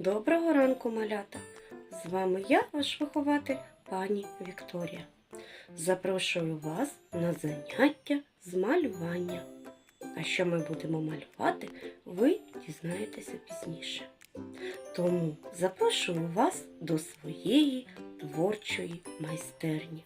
Доброго ранку, малята! З вами я, ваш вихователь, пані Вікторія. Запрошую вас на заняття з малювання. А що ми будемо малювати, ви дізнаєтеся пізніше. Тому запрошую вас до своєї творчої майстерні.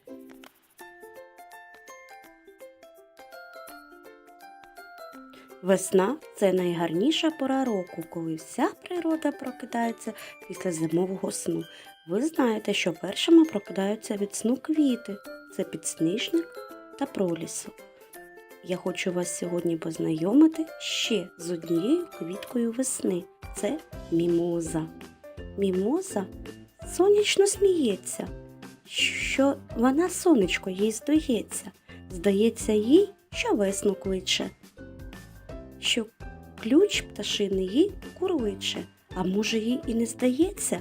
Весна це найгарніша пора року, коли вся природа прокидається після зимового сну. Ви знаєте, що першими прокидаються від сну квіти це підсніжник та пролісок. Я хочу вас сьогодні познайомити ще з однією квіткою весни це мімоза. Мімоза сонячно сміється, що вона сонечко їй здається. Здається їй, що весну кличе що ключ пташини їй курличе, а може їй і не здається?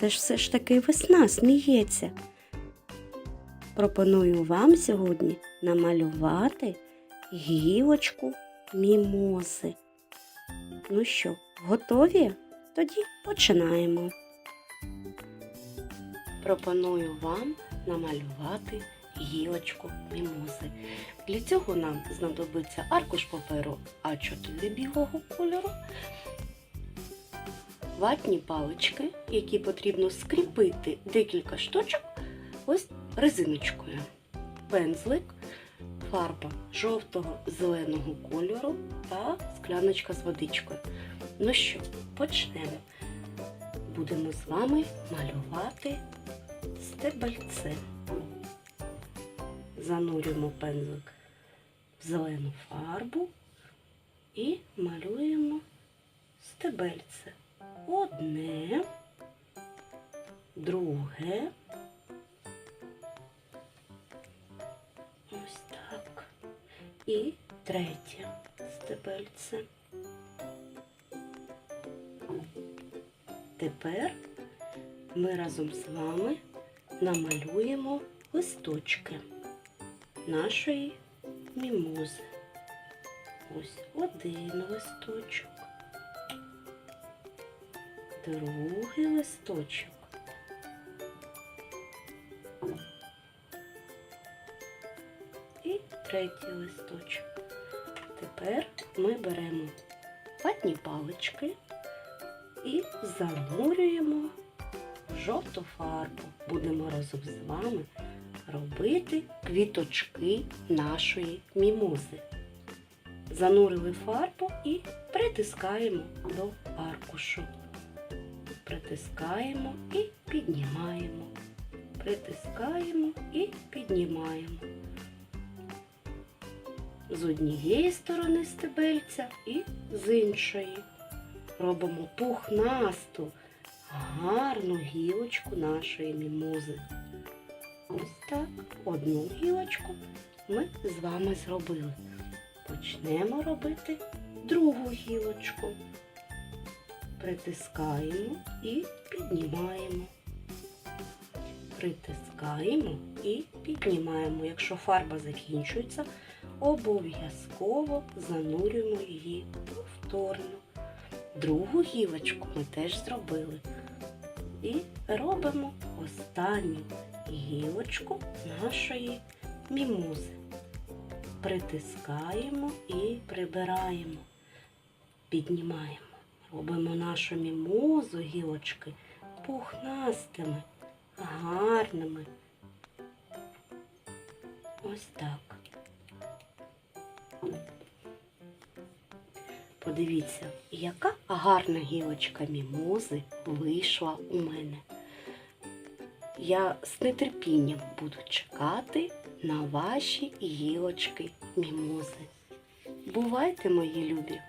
Це ж все ж таки весна сміється. Пропоную вам сьогодні намалювати гілочку мімози. Ну що, готові? Тоді починаємо. Пропоную вам намалювати гілочку мімози. Для цього нам знадобиться аркуш паперу А4 білого кольору, ватні палички, які потрібно скріпити декілька штучок ось резиночкою, пензлик, фарба жовтого зеленого кольору та скляночка з водичкою. Ну що, почнемо. Будемо з вами малювати стебельце занурюємо пензлик в зелену фарбу і малюємо стебельце. Одне, друге. Ось так. І третє стебельце. Тепер ми разом з вами намалюємо листочки нашої мімози. Ось один листочок, другий листочок. І третій листочок. Тепер ми беремо ватні палички і занурюємо жовту фарбу. Будемо разом з вами робити квіточки нашої мімози. Занурили фарбу і притискаємо до аркушу. Притискаємо і піднімаємо. Притискаємо і піднімаємо. З однієї сторони стебельця і з іншої. Робимо пухнасту, гарну гілочку нашої мімози. Ось так, одну гілочку ми з вами зробили. Почнемо робити другу гілочку. Притискаємо і піднімаємо. Притискаємо і піднімаємо. Якщо фарба закінчується, обов'язково занурюємо її повторно. Другу гілочку ми теж зробили. І робимо останню гілочку нашої мімузи. Притискаємо і прибираємо, піднімаємо. Робимо нашу мімозу гілочки пухнастими, гарними. Ось так. Подивіться, яка гарна гілочка мімози вийшла у мене. Я з нетерпінням буду чекати на ваші гілочки мімози. Бувайте, мої любі!